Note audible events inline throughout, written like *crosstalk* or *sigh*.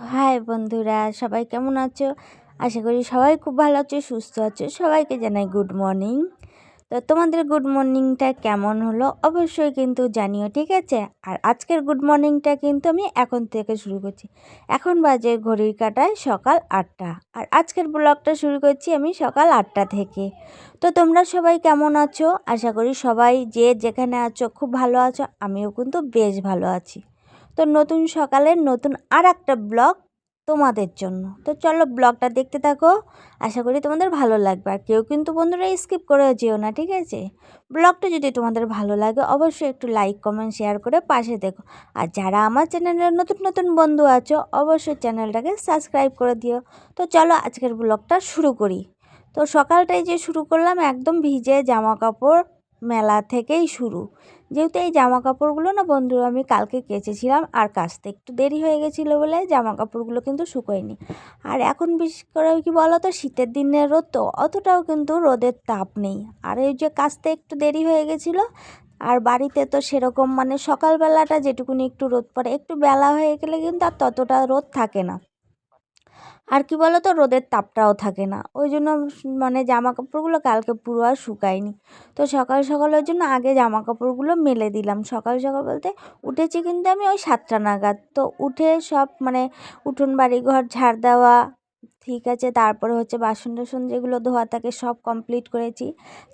High বন্ধুরা, সবাই কেমন আছো? আশা করি সবাই খুব ভালো আছো, সুস্থ আছো। সবাইকে জানাই গুড মর্নিং তো তোমাদের গুড মর্নিংটা কেমন হলো? অবশ্যই কিন্তু জানিও, ঠিক আছে? আর আজকের গুড মর্নিংটা কিন্তু আমি এখন থেকে শুরু করছি। এখন বাজে ঘড়ির কাটায় সকাল আটটা। আর আজকের ব্লগটা শুরু করছি আমি সকাল আটটা থেকে। তো তোমরা সবাই কেমন আছো? আশা করি সবাই যে যেখানে আছো, খুব ভালো আছো। আমিও কিন্তু বেশ ভালো আছি। তো নতুন সকালের নতুন আর একটা ব্লগ তোমাদের জন্য। তো চলো ব্লগটা দেখতে থাকো। আশা করি তোমাদের ভালো লাগবে। আর কেউ কিন্তু বন্ধুরা স্কিপ করে যেও না, ঠিক আছে? ব্লগটা যদি তোমাদের ভালো লাগে, অবশ্যই একটু লাইক, কমেন্ট, শেয়ার করে পাশে দেখো। আর যারা আমার চ্যানেলের নতুন নতুন বন্ধু আছো, অবশ্যই চ্যানেলটাকে সাবস্ক্রাইব করে দিও। তো চলো আজকের ব্লগটা শুরু করি। তো সকালটাই যে শুরু করলাম, একদম ভিজে জামা কাপড় মেলা থেকেই শুরু। যেহেতু এই জামা কাপড়গুলো না বন্ধুরা আমি কালকে কেচেছিলাম আর কাচতে একটু দেরি হয়ে গেছিল বলে জামা কাপড়গুলো কিন্তু শুকোয়নি। আর এখন বিশেষ করে কি বলো তো শীতের দিনের রোদ তো, অতটাও কিন্তু রোদের তাপ নেই। আর এই যে কাচতে একটু দেরি হয়ে গেছিল, আর বাড়িতে তো সেরকম মানে সকালবেলাটা যেটুকুনি একটু রোদ পড়ে, একটু বেলা হয়ে গেলে কিন্তু আর ততটা রোদ থাকে না। আর কি বলো তো রোদের তাপটাও থাকে না। ওই জন্য মানে জামা কাপড়গুলো কালকে পুরো আর শুকায়নি। তো সকাল সকাল ওই জন্য আগে জামা কাপড়গুলো মেলে দিলাম। সকাল সকাল বলতে উঠেছি কিন্তু আমি ওই সাতটা নাগাদ। তো উঠে সব মানে উঠোন বাড়ি ঘর ঝাড় দেওয়া, ঠিক আছে, তারপরে হচ্ছে বাসন টাসন যেগুলো ধোয়া থাকে সব কমপ্লিট করেছি।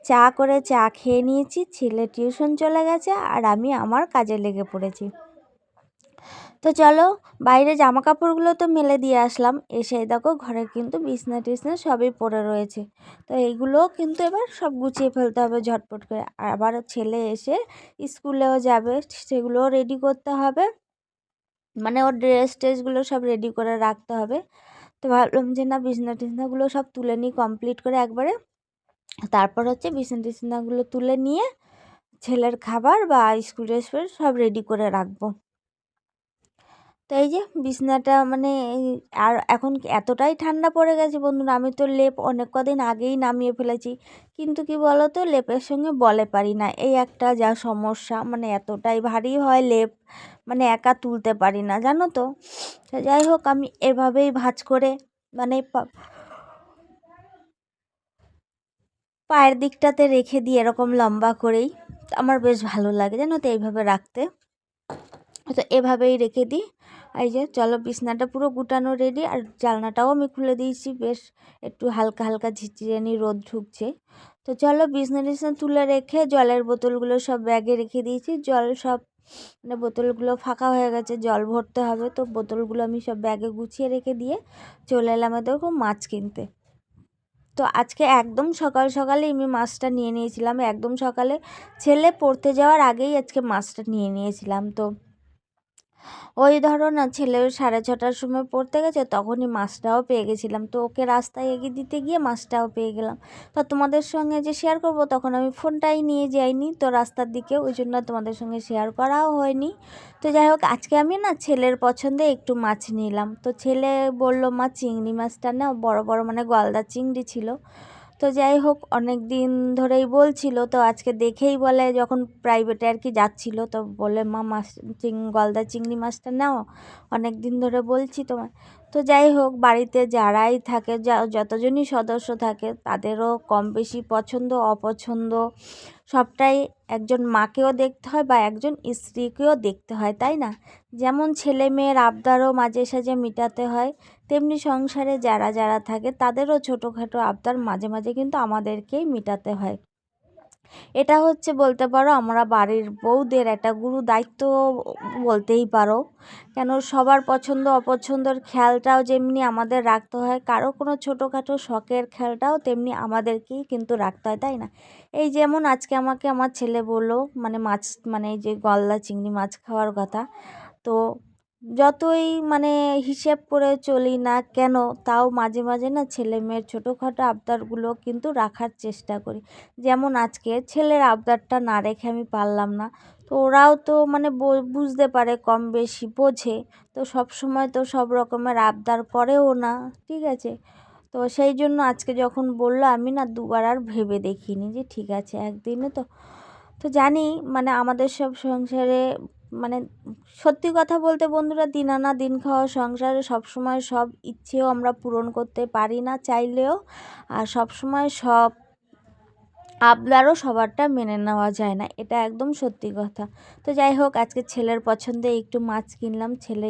চা করে চা খেয়ে নিয়েছি, ছেলে টিউশন চলে গেছে আর আমি আমার কাজে লেগে পড়েছি। তো চলো, বাইরে জামা কাপড়গুলো তো মেলে দিয়ে আসলাম। এসে দেখো, ঘরে কিন্তু বিছনা টিছনা সবই পড়ে রয়েছে। তো এইগুলো কিন্তু এবার সব গুছিয়ে ফেলতে হবে ঝটপট করে। আর আবার ছেলে এসে স্কুলেও যাবে, সেগুলোও রেডি করতে হবে। মানে ওর ড্রেস ট্রেসগুলো সব রেডি করে রাখতে হবে। তো ভাবলাম যে না, বিছনা টিছনাগুলো সব তুলে নিই কমপ্লিট করে একবারে। তারপর হচ্ছে বিছনা টিছনাগুলো তুলে নিয়ে ছেলের খাবার বা স্কুল ড্রেস সব রেডি করে রাখব। তো এই যে বিছনাটা মানে আর এখন এতটাই ঠান্ডা পড়ে গেছে বন্ধুরা, আমি তো লেপ অনেক কদিন আগেই নামিয়ে ফেলেছি। কিন্তু কি বলো তো লেপের সঙ্গে বলে পারি না। এই একটা যা সমস্যা মানে এতটাই ভারী হয় লেপ মানে একা তুলতে পারি না, জানো তো? যাই হোক, আমি এভাবেই ভাজ করে মানে পায়ের দিকটাতে রেখে দিই এরকম লম্বা করেই। আমার বেশ ভালো লাগে, জানো তো, এইভাবে রাখতে। তো এভাবেই রেখে দিই। এই যে, চলো বিছনাটা পুরো গুটানো রেডি আর জালনাটাও আমি খুলে দিয়েছি। বেশ একটু হালকা হালকা ঝিরঝিরানি রোদ ঢুকছে। তো চলো বিছনা টিছনা তুলে রেখে জলের বোতলগুলো সব ব্যাগে রেখে দিয়েছি। জল সব মানে বোতলগুলো ফাঁকা হয়ে গেছে, জল ভরতে হবে। তো বোতলগুলো আমি সব ব্যাগে গুছিয়ে রেখে দিয়ে চলে এলাম দেখো মাছ কিনতে। তো আজকে একদম সকাল সকালে আমি মাছটা নিয়ে নিয়েছিলাম। একদম সকালে ছেলে পড়তে যাওয়ার আগেই আজকে মাছটা নিয়ে নিয়েছিলাম। তো ওই ধরো না, ছেলে সাড়ে ছটার সময় পড়তে গেছে, তখনই মাছটাও পেয়ে গেছিলাম। তো ওকে রাস্তায় এগিয়ে দিতে গিয়ে মাছটাও পেয়ে গেলাম। তো তোমাদের সঙ্গে যে শেয়ার করব, তখন আমি ফোনটাই নিয়ে যাইনি। তো রাস্তার দিকে ওই জন্য তোমাদের সঙ্গে শেয়ার করাও হয়নি। তো যাই হোক, আজকে আমি না ছেলের পছন্দে একটু মাছ নিলাম। তো ছেলে বলল, মা, চিংড়ি মাছটা না বড় বড় মানে গলদা চিংড়ি ছিল। তো যাই হোক, অনেক দিন ধরেই বলছিল, তো আজকে দেখেই বলে যখন প্রাইভেটে আর কি যাচ্ছিল, তো বলে, মা, মাছ, চিং, গলদা চিংড়ি মাছটা নাও। অনেক দিন ধরে বলছি তোমার তো যাই হোক, বাড়িতে যারাই থাকে যতজনই সদস্য থাকে, তাদেরও কম বেশি পছন্দ, অপছন্দ, সবটাই একজন মাকেও দেখতে হয় বা একজন স্ত্রীকেও দেখতে হয়, তাই না? যেমন ছেলে মেয়ের আবদারও মাঝে সাঝে মেটাতে হয়, তেমনি সংসারে যারা যারা থাকে তাদেরও ছোটোখাটো আবদার মাঝে মাঝে কিন্তু আমাদেরকেই মেটাতে হয়। এটা হচ্ছে বলতে পারো আমরা বাড়ির বউদের একটা গুরু দায়িত্ব বলতেই পারো। কেন সবার পছন্দ অপছন্দের খেয়ালটাও যেমনি আমাদের রাখতে হয়, কারও কোনো ছোটোখাটো শখের খেয়ালটাও তেমনি আমাদেরকেই কিন্তু রাখতে হয়, তাই না? এই যেমন আজকে আমাকে আমার ছেলে বলল মানে মাছ মানে এই যে গলদা চিংড়ি মাছ খাওয়ার কথা, তো যতই মানে হিসেব করে চলি না কেন, তাও মাঝে মাঝে না ছেলে মেয়ের ছোটোখাটো আবদারগুলো কিন্তু রাখার চেষ্টা করি। যেমন আজকে ছেলের আবদারটা না রেখে আমি পারলাম না। তো ওরাও তো মানে বুঝতে পারে, কম বেশি বোঝে। তো সব সময় তো সব রকমের আবদার করেও না, ঠিক আছে? তো সেই জন্য আজকে যখন বলল, আমি না দুবার আর ভেবে দেখিনি যে ঠিক আছে, একদিনে তো তো জানি মানে আমাদের সব সংসারে মানে সত্যি কথা বলতে বন্ধুরা, দিন আনা দিন খাওয়া সংসারে সবসময় সব ইচ্ছেও আমরা পূরণ করতে পারি না চাইলেও। আর সবসময় সব আবদারও সবারটা মেনে নেওয়া যায় না, এটা একদম সত্যি কথা। তো যাই হোক, আজকে ছেলের পছন্দে একটু মাছ কিনলাম, ছেলে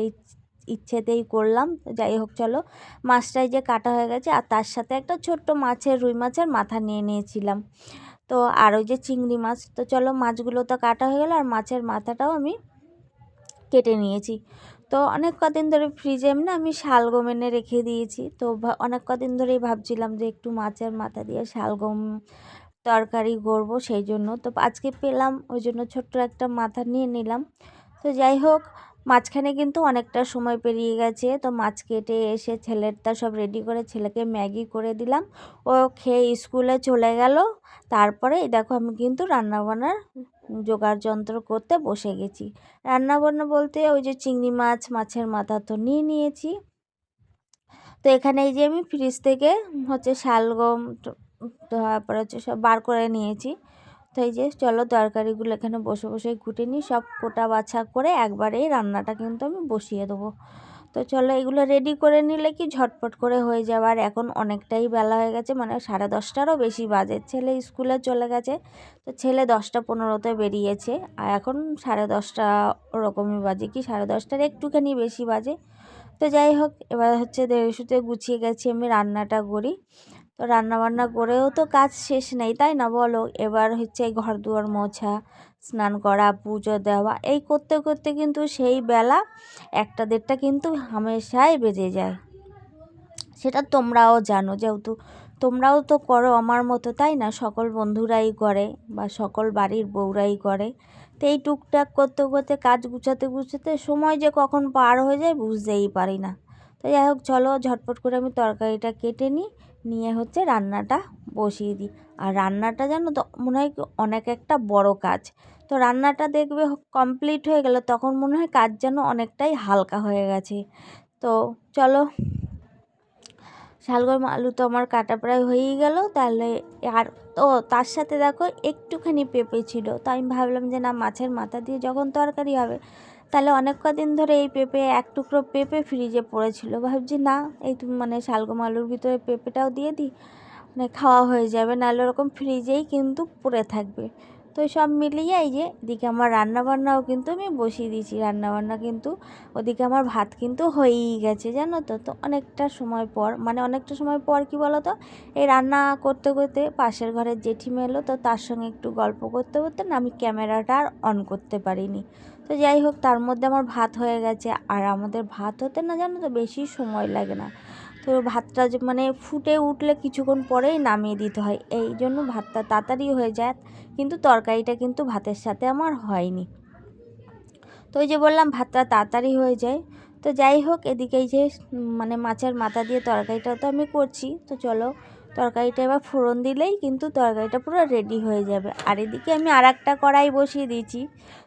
ইচ্ছেতেই করলাম। যাই হোক, চলো, মাছটাই যে কাটা হয়ে গেছে, আর তার সাথে একটা ছোট্ট মাছের, রুই মাছের মাথা নিয়ে নিয়েছিলাম। তো আর ওই যে চিংড়ি মাছ, তো চলো, মাছগুলো তো কাটা হয়ে গেলো, আর মাছের মাথাটাও আমি কেটে নিয়েছি। তো অনেক কদিন ধরে ফ্রিজে এমনি আমি শালগম এনে রেখে দিয়েছি। তো অনেক কদিন ধরেই ভাবছিলাম যে একটু মাছের মাথা দিয়ে শালগম তরকারি করব সেই জন্য। তো আজকে পেলাম, ওই জন্য ছোট্ট একটা মাথা নিয়ে নিলাম। তো যাই হোক, মাঝখানে কিন্তু অনেকটা সময় পেরিয়ে গেছে। তো মাছ কেটে এসে ছেলেরটা সব রেডি করে ছেলেকে ম্যাগি করে দিলাম। ও খেয়ে স্কুলে চলে গেল। তারপরে দেখো আমি কিন্তু রান্নাবান্নার জোগাড় যন্ত্র করতে বসে গেছি। রান্নাবান্না বলতে ওই যে চিংড়ি মাছ, মাছের মাথা তো নিয়ে নিয়েছি। তো এখানে এই যে আমি ফ্রিজ থেকে হচ্ছে শালগম তারপরে হচ্ছে সব বার করে নিয়েছি। তো এই যে চলো তরকারিগুলো এখানে বসে বসে কুটে নিই, সব কোটা বাছা করে একবারেই রান্নাটা কিন্তু আমি বসিয়ে দেবো। তো চলো এগুলো রেডি করে নিলে কি ঝটপট করে হয়ে যাবে। আর এখন অনেকটাই বেলা হয়ে গেছে মানে সাড়ে দশটারও বেশি বাজে। ছেলে স্কুলে চলে গেছে, তো ছেলে দশটা পনেরোতে বেরিয়েছে। আর এখন সাড়ে দশটা ওরকমই বাজে, কি সাড়ে দশটার একটুখানি বেশি বাজে। তো যাই হোক, এবার হচ্ছে দেড়শুতে গুছিয়ে গেছি আমি রান্নাটা করি। তো রান্নাবান্না করেও তো কাজ শেষ নেই, তাই না বলো? এবার হচ্ছে ঘর দুয়ার মোছা স্নান করা, পুজো দেওয়া, এই করতে করতে কিন্তু সেই বেলা একটা দেড়টা কিন্তু হামেশাই বেজে যায়। সেটা তোমরাও জানো, যেহেতু তোমরাও তো করো আমার মতো, তাই না? সকল বন্ধুরাই করে বা সকল বাড়ির বউরাই করে। তো এই টুকটাক করতে করতে, কাজ গুছাতে গুছাতে সময় যে কখন পার হয়ে যায় বুঝতেই পারি না। তো যাই হোক, চলো ঝটপট করে আমি তরকারিটা কেটে নিই। নিয়ে হচ্ছে রান্নাটা বসিয়ে দিই। আর রান্নাটা জানো তো, মনে হয় অনেক একটা বড় কাজ। তো রান্নাটা দেখবে কমপ্লিট হয়ে গেলে, তখন মনে হয় কাজ যেন অনেকটাই হালকা হয়ে গেছে। তো চলো, শালগম আলু তো আমার কাটা প্রায় হয়েই গেল, তাহলে আর ও তার সাথে দেখো একটুখানি পেঁপে ছিল। তো আমি ভাবলাম যে না, মাছের মাথা দিয়ে যখন তরকারি হবে তাহলে অনেক কদিন ধরে এই পেঁপে এক টুকরো পেঁপে ফ্রিজে পড়েছিল। ভাবছি, না, এই মানে শালগম আলুর ভিতরে পেঁপেটাও দিয়ে দিই। মানে খাওয়া হয়ে যাবে, নাহলে ওরকম ফ্রিজেই কিন্তু পড়ে থাকবে। তো সব মিলিয়ে এই যে এদিকে আমার রান্নাবান্নাও কিন্তু আমি বসিয়ে দিয়েছি। রান্নাবান্না কিন্তু ওদিকে আমার ভাত কিন্তু হয়েই গেছে, জানো তো? তো অনেকটা সময় পর মানে অনেকটা সময় পর কি বলো তো এই রান্না করতে করতে পাশের ঘরের জেঠিমা এলো, তো তার সঙ্গে একটু গল্প করতে করতে না আমি ক্যামেরাটা আর অন করতে পারিনি। তো যাই হোক, তার মধ্যে আমার ভাত হয়ে গেছে। আর আমাদের ভাত হতে না জানো তো বেশি সময় লাগে না। তো ভাতটা মানে ফুটে উঠলে কিছুক্ষণ পরেই নামিয়ে দিতে হয়। এই জন্য ভাতটা তাড়াতাড়ি হয়ে যায়। কিন্তু তরকারিটা কিন্তু ভাতের সাথে আমার হয়নি। তো ওই যে বললাম, ভাতটা তাড়াতাড়ি হয়ে যায়। তো যাই হোক, এদিকে যে মানে মাছের মাথা দিয়ে তরকারিটাও তো আমি করছি। তো চলো, তরকারিটা এবার ফোড়ন দিলেই কিন্তু তরকারিটা পুরো রেডি হয়ে যাবে। আর এদিকে আমি আর একটা কড়াই বসিয়ে দিয়েছি।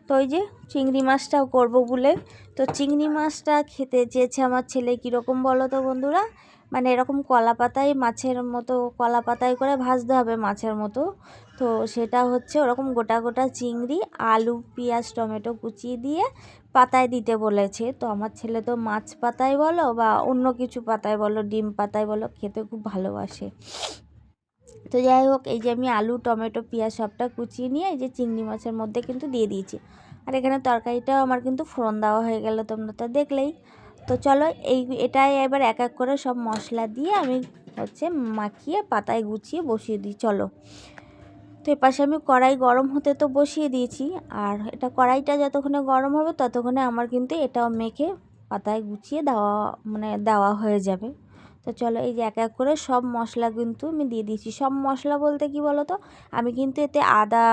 তো ওই যে, চিংড়ি মাছটাও করব বলে। তো চিংড়ি মাছটা খেতে চেয়েছে আমার ছেলে, কীরকম বলো তো বন্ধুরা? মানে এরকম কলা পাতায় মাছের মতো, কলা পাতায় করে ভাজতে হবে মাছের মতো। তো সেটা হচ্ছে ওরকম গোটা গোটা চিংড়ি, আলু, পেঁয়াজ, টমেটো কুচিয়ে দিয়ে পাতায় দিতে বলেছে। তো আমার ছেলে তো মাছ পাতায় বলো বা অন্য কিছু পাতায় বলো, ডিম পাতায় বলো, খেতে খুব ভালোবাসে। তো যাই হোক, এই যে আমি আলু, টমেটো, পেঁয়াজ সবটা কুচিয়ে নিয়ে এই যে চিংড়ি মাছের মধ্যে কিন্তু দিয়ে দিয়েছি। আর এখানে তরকারিটাও আমার কিন্তু ফোড়ন দেওয়া হয়ে গেল, তোমরা তো দেখলেই। তো চলো এই, এটাই এবার এক এক করে সব মশলা দিয়ে আমি হচ্ছে মাখিয়ে, পাতায় গুছিয়ে বসিয়ে দিই, চলো। তো এপাশে আমি কড়াই গরম হতে তো বসিয়ে দিয়েছি, আর এটা কড়াইটা যতক্ষণে গরম হবে ততক্ষণে আমার কিন্তু এটাও মেখে, পাতায় গুছিয়ে দেওয়া মানে দেওয়া হয়ে যাবে। তো চলো এই যে এক এক করে সব মশলা কিন্তু আমি দিয়ে দিয়েছি। সব মশলা বলতে কি বলো তো আমি কিন্তু এতে আদা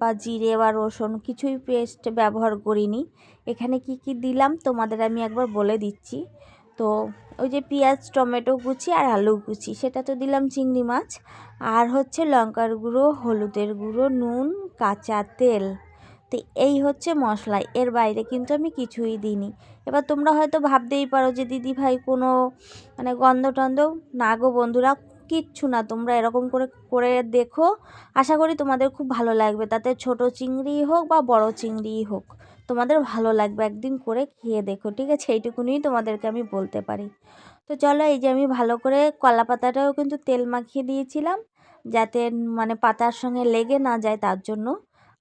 বা জিরে বা রসুন কিছুই পেস্ট ব্যবহার করিনি। এখানে কি কি দিলাম তোমাদের আমি একবার বলে দিচ্ছি। তো ওই যে পেঁয়াজ, টমেটো কুচি আর আলু কুচি, সেটা তো দিলাম চিংড়ি মাছ। আর হচ্ছে লঙ্কার গুঁড়ো, হলুদের গুঁড়ো, নুন, কাঁচা তেল। তো এই হচ্ছে মশলা, এর বাইরে কিন্তু আমি কিছুই দিইনি। এবার তোমরা হয়তো ভাবতেই পারো যে দিদি ভাই কোনো মানে গন্ধ টন্ধ না গো বন্ধুরা, কিচ্ছু না, তোমরা এরকম করে করে দেখো। আশা করি তোমাদের খুব ভালো লাগবে। তাতে ছোট চিংড়ি হোক বা বড় চিংড়িই হোক, তোমাদের ভালো লাগবে একদিন করে খেয়ে দেখো, ঠিক আছে? এইটুকুনি তোমাদেরকে আমি বলতে পারি। তো চলো, এই যে আমি ভালো করে কলা পাতাটাও কিন্তু তেল মাখিয়ে দিয়েছিলাম, যাতে মানে পাতার সঙ্গে লেগে না যায় তার জন্য।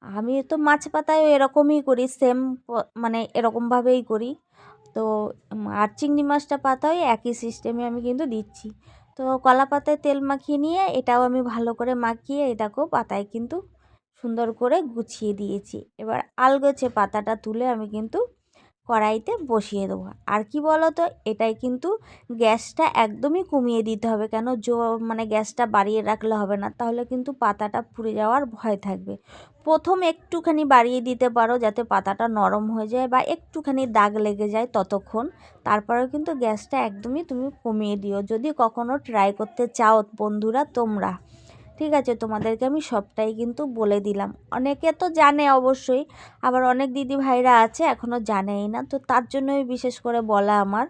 আমি তো মাছ পাতায় এরকমই করি সেম মানে এরকমভাবেই করি। তো আর চিংড়ি মাছটা পাতায় একই সিস্টেমে আমি কিন্তু দিচ্ছি। তো কলা পাতায় তেল মাখিয়ে নিয়ে এটাও আমি ভালো করে মাখিয়ে এটাকেও পাতায় কিন্তু সুন্দর করে গুছিয়ে দিয়েছি। এবার আলগোছে পাতাটা তুলে আমি কিন্তু কড়াইতে বসিয়ে দেবো। আর কি বলো তো এটাই কিন্তু গ্যাসটা একদমই কমিয়ে দিতে হবে। কেন? জো মানে গ্যাসটা বাড়িয়ে রাখলে হবে না, তাহলে কিন্তু পাতাটা পুড়ে যাওয়ার ভয় থাকবে। প্রথম একটুখানি বাড়িয়ে দিতে পারো, যাতে পাতাটা নরম হয়ে যায় বা একটুখানি দাগ লেগে যায় ততক্ষণ। তারপরেও কিন্তু গ্যাসটা একদমই তুমি কমিয়ে দিও। যদি কখনো ট্রাই করতে চাও বন্ধুরা, তোমরা। ঠিক আছে, তোমাদেরকে আমি সবটাই কিন্তু বলে দিলাম। অনেকে তো জানে অবশ্যই, আবার অনেক দিদি ভাইরা আছে এখনও জানেই না। তো তার জন্যই বিশেষ করে বলা আমার।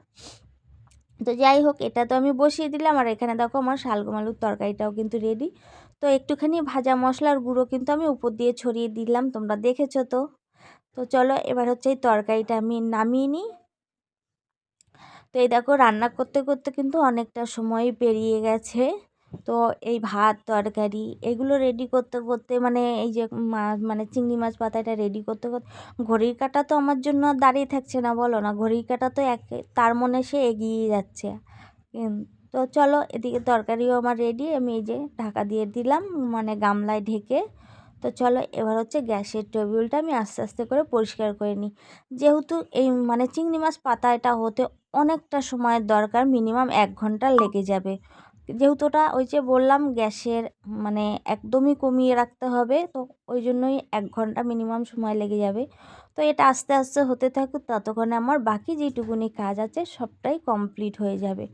তো যাই হোক, এটা তো আমি বসিয়ে দিলাম। আর এখানে দেখো আমার শালগম আলুর তরকারিটাও কিন্তু রেডি তো একটুখানি ভাজা মশলার গুঁড়ো কিন্তু আমি উপর দিয়ে ছড়িয়ে দিলাম, তোমরা দেখেছ তো। তো চলো, এবার হচ্ছে এই তরকারিটা আমি নামিয়ে নিই। তো এই দেখো, রান্না করতে করতে কিন্তু অনেকটা সময় পেরিয়ে গেছে। তো এই ভাত, তরকারি এগুলো রেডি করতে করতে মানে এই যে মানে চিংড়ি মাছ পাতাটা রেডি করতে করতে ঘড়ির কাটা তো আমার জন্য দাঁড়িয়ে থাকছে না বলো না। ঘড়ির কাটা তো এক, তার মনে সে এগিয়ে যাচ্ছে। তো চলো এদিকে তরকারিও আমার রেডি আমি এই যে ঢাকা দিয়ে দিলাম মানে গামলায় ঢেকে। তো চলো এবার হচ্ছে গ্যাসের টেবিলটা আমি আস্তে আস্তে করে পরিষ্কার করে নিই। যেহেতু এই মানে চিংড়ি মাছ পাতা এটা হতে অনেকটা সময়ের দরকার মিনিমাম এক ঘণ্টা লেগে যাবে। যেহেতু ওটা ওই যে বললাম গ্যাসের মানে একদমই কমিয়ে রাখতে হবে, তো ওই জন্যই এক ঘণ্টা মিনিমাম সময় লেগে যাবে। তো এটা আস্তে আস্তে হতে থাকুক, ততক্ষণে আমার বাকি যেটুকুনি কাজ আছে সবটাই কমপ্লিট হয়ে যাবে।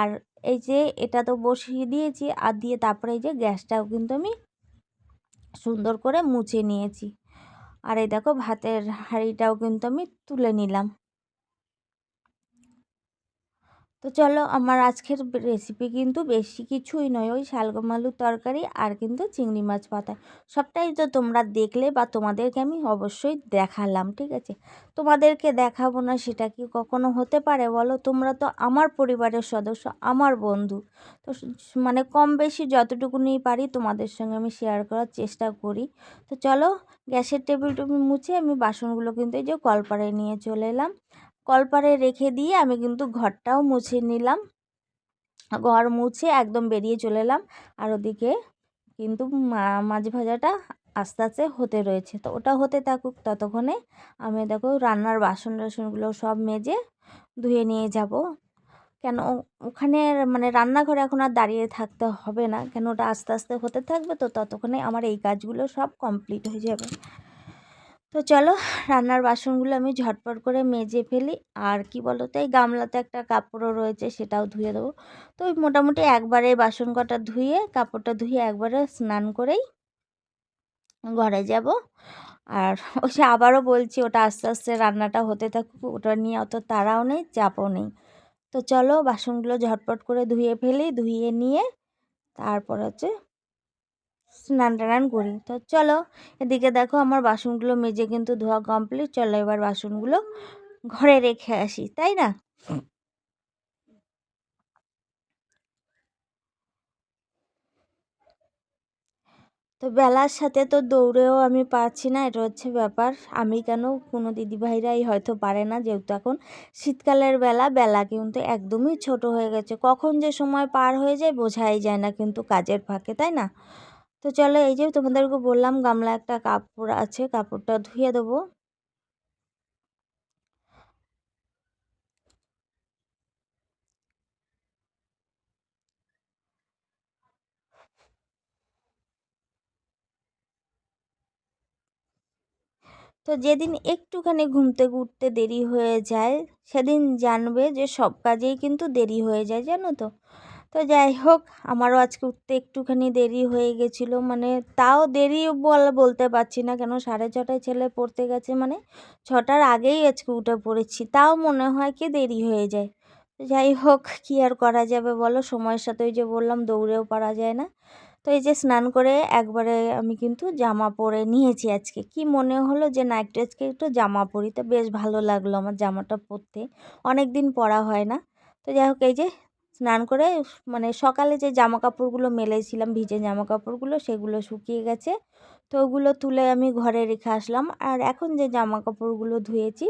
আর এই যে এটা তো বসিয়ে দিয়েছি, আর দিয়ে তারপরে এই যে গ্যাসটাও কিন্তু আমি সুন্দর করে মুছে নিয়েছি। আর এই দেখো ভাতের হাঁড়িটাও কিন্তু আমি তুলে নিলাম। তো চলো আমার আজকের রেসিপি কিন্তু বেশি কিছুই নয়। ওই শালগম আলুর তরকারি আর কিন্তু চিংড়ি মাছ পাতা। সবটাই তো তোমরা দেখলে বা তোমাদেরকে আমি অবশ্যই দেখালাম, ঠিক আছে? তোমাদেরকে দেখাবো না সেটা কি কখনো হতে পারে বলো? তোমরা তো আমার পরিবারের সদস্য, আমার বন্ধু। তো মানে কম বেশি যতটুকুনি পারি তোমাদের সঙ্গে আমি শেয়ার করার চেষ্টা করি। তো চলো গ্যাসের টেবিলটুকু মুছে আমি বাসনগুলো কিন্তু এই যে কলপারে নিয়ে চলে এলাম। কলপারে রেখে দিয়ে আমি কিন্তু ঘরটাও মুছে নিলাম। ঘর মুছে একদম বেরিয়ে চলে এলাম। আর ওদিকে কিন্তু মাছ ভাজাটা আস্তে আস্তে হতে রয়েছে। তো ওটা হতে থাকুক ততক্ষণে আমি দেখো রান্নার বাসন টাসনগুলো সব মেজে ধুয়ে নিয়ে যাব। কেন ওখানে মানে রান্নাঘরে এখন আর দাঁড়িয়ে থাকতে হবে না। কেন ওটা আস্তে আস্তে হতে থাকবে তো ততক্ষণে আমার এই কাজগুলো সব কমপ্লিট হয়ে যাবে। তো চলো রান্নার বাসনগুলো আমি ঝটপট করে মেজে ফেলি। আর কি বলো তো এই গামলাতে একটা কাপড়ও রয়েছে, সেটাও ধুয়ে দেবো। তো ওই মোটামুটি একবারে বাসন কটা ধুয়ে, কাপড়টা ধুয়ে একবারে স্নান করেই ঘরে যাব। আর *laughs* ওই সে আবারও বলছি, ওটা আস্তে আস্তে রান্নাটা হতে থাকুক, ওটা নিয়ে অত তাড়াও নেই, চাপও নেই। তো চলো বাসনগুলো ঝটপট করে ধুয়ে ফেলি, ধুয়ে নিয়ে তারপর হচ্ছে স্নান টান করি। তো চলো, এদিকে দেখো আমার বাসনগুলো মেজে কিন্তু ধোয়া কমপ্লিট চলো এবার বাসনগুলো ঘরে রেখে আসি, তাই না? তো বেলার সাথে তো দৌড়েও আমি পারছি না, এটা হচ্ছে ব্যাপার। আমি কেন? কোনো দিদিভাইরাই হয়তো পারে না, যেহেতু এখন শীতকালের বেলা বেলা কিন্তু একদমই ছোট হয়ে গেছে। কখন যে সময় পার হয়ে যায় বোঝাই যায় না কিন্তু কাজের ফাঁকে, তাই না? তো চলো এই যে তোমাদেরকে বললাম গামলা একটা কাপড় আছে, কাপড়টা ধুয়ে দেবো। তো যেদিন একটুখানি ঘুমতে ঘুরতে দেরি হয়ে যায়, সেদিন জানবে যে সব কাজেই কিন্তু দেরি হয়ে যায়, জানো তো? তো যাই হোক, আমারও আজকে উঠতে একটুখানি দেরি হয়ে গেছিল। মানে তাও দেরি বল, বলতে পারছি না কেন, সাড়ে ছটায় ছেলে পড়তে গেছে মানে ছটার আগেই আজকে উঠে পড়েছি। তাও মনে হয় কি দেরি হয়ে যায়। তো যাই হোক, কী আর করা যাবে বলো? সময়ের সাথে ওই যে বললাম, দৌড়েও পারা যায় না। তো এই যে স্নান করে একবারে আমি কিন্তু জামা পরে নিয়েছি আজকে। কি মনে হলো যে না, একটু আজকে একটু জামা পরি? তো বেশ ভালো লাগল আমার জামাটা পরতে। অনেক দিন পরা হয় না। তো যাই হোক, এই যে স্নান করে মানে সকালে যে জামা কাপড়গুলো মেলেছিলাম ভিজে জামা কাপড়গুলো সেগুলো শুকিয়ে গেছে। তো ওগুলো তুলে আমি ঘরে রেখে আসলাম। আর এখন যে জামা কাপড়গুলো ধুয়েছি,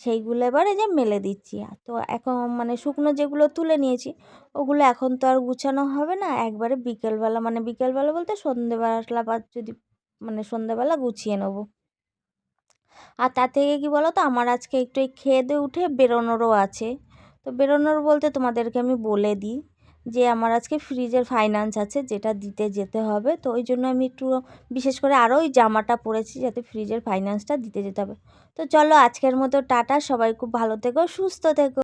সেইগুলো এবারে যে মেলে দিচ্ছি। তো এখন মানে শুকনো যেগুলো তুলে নিয়েছি, ওগুলো এখন তো আর গুছানো হবে না। একবারে বিকেলবেলা মানে বিকেলবেলা বলতে সন্ধেবেলা বা যদি মানে সন্ধেবেলা গুছিয়ে নেব। আর তার থেকে কি বলো তো আমার আজকে একটু খেয়ে দিয়ে উঠে বেরোনোরও আছে। তো বেরোনোর বলতে তোমাদেরকে আমি বলে দিই যে আমার আজকে ফ্রিজের ফাইন্যান্স আছে, যেটা দিতে যেতে হবে। তো ওই জন্য আমি একটু বিশেষ করে আরও ওই জামাটা পরেছি যাতে ফ্রিজের ফাইন্যান্সটা দিতে যেতে হবে। তো চলো আজকের মতো টাটা, সবাই খুব ভালো থেকো, সুস্থ থেকো।